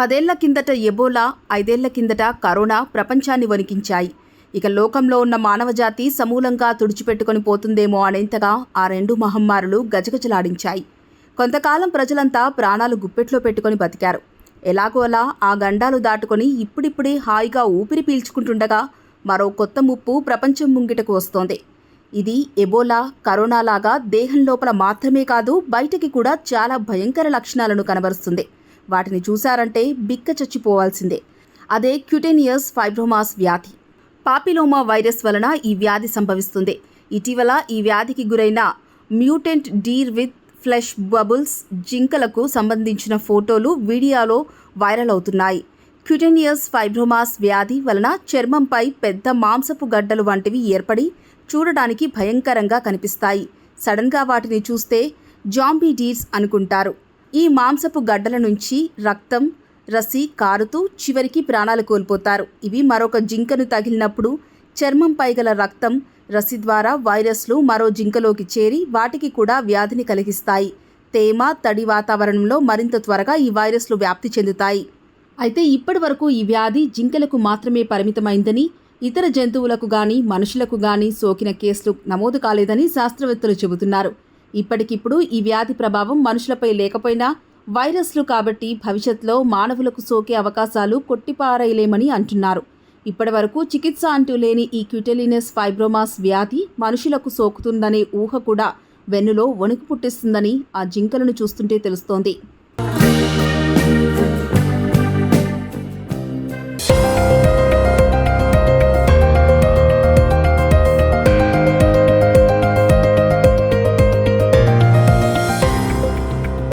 పదేళ్ళ కిందట ఎబోలా ఐదేళ్ళ కిందట కరోనా ప్రపంచాన్ని వణికించాయి. ఇక లోకంలో ఉన్న మానవజాతి సమూలంగా తుడిచిపెట్టుకొని పోతుందేమో అనేంతగా ఆ రెండు మహమ్మారులు గజగజలాడించాయి. కొంతకాలం ప్రజలంతా ప్రాణాలు గుప్పెట్లో పెట్టుకొని బతికారు. ఎలాగో అలా ఆ గండాలు దాటుకొని ఇప్పుడిప్పుడే హాయిగా ఊపిరి పీల్చుకుంటుండగా మరో కొత్త ముప్పు ప్రపంచం ముంగిటకు వస్తోంది. ఇది ఎబోలా కరోనా లాగా దేహం లోపల మాత్రమే కాదు బయటికి కూడా చాలా భయంకర లక్షణాలను కనబరుస్తుంది. వాటిని చూశారంటే బిక్క చచ్చిపోవాల్సిందే. అదే క్యూటేనియస్ ఫైబ్రోమాస్ వ్యాధి. పాపిలోమా వైరస్ వలన ఈ వ్యాధి సంభవిస్తుంది. ఇటీవల ఈ వ్యాధికి గురైన mutant deer with flesh bubbles జింకలకు సంబంధించిన ఫోటోలు వీడియోలో వైరల్ అవుతున్నాయి. క్యూటేనియస్ ఫైబ్రోమాస్ వ్యాధి వలన చర్మంపై పెద్ద మాంసపు గడ్డలు వంటివి ఏర్పడి చూడడానికి భయంకరంగా కనిపిస్తాయి. సడన్గా వాటిని చూస్తే జాంబీ డీర్స్ అనుకుంటారు. ఈ మాంసపు గడ్డల నుంచి రక్తం రసి కారుతూ చివరికి ప్రాణాలు కోల్పోతారు. ఇవి మరొక జింకను తగిలినప్పుడు చర్మంపై గల రక్తం రసి ద్వారా వైరస్లు మరో జింకలోకి చేరి వాటికి కూడా వ్యాధిని కలిగిస్తాయి. తేమ తడి వాతావరణంలో మరింత త్వరగా ఈ వైరస్లు వ్యాప్తి చెందుతాయి. అయితే ఇప్పటి వరకు ఈ వ్యాధి జింకలకు మాత్రమే పరిమితమైందని ఇతర జంతువులకు గాని మనుషులకు గాని సోకిన కేసులు నమోదు కాలేదని శాస్త్రవేత్తలు చెబుతున్నారు. ఇప్పటికిప్పుడు ఈ వ్యాధి ప్రభావం మనుషులపై లేకపోయినా వైరస్లు కాబట్టి భవిష్యత్తులో మానవులకు సోకే అవకాశాలు కొట్టిపారేయలేమని అంటున్నారు. ఇప్పటివరకు చికిత్స అంటూ లేని ఈ క్యూటెలినస్ ఫైబ్రోమాస్ వ్యాధి మనుషులకు సోకుతుందనే ఊహ కూడా వెన్నులో వణుకు పుట్టిస్తుందని ఆ జింకలను చూస్తుంటే తెలుస్తోంది.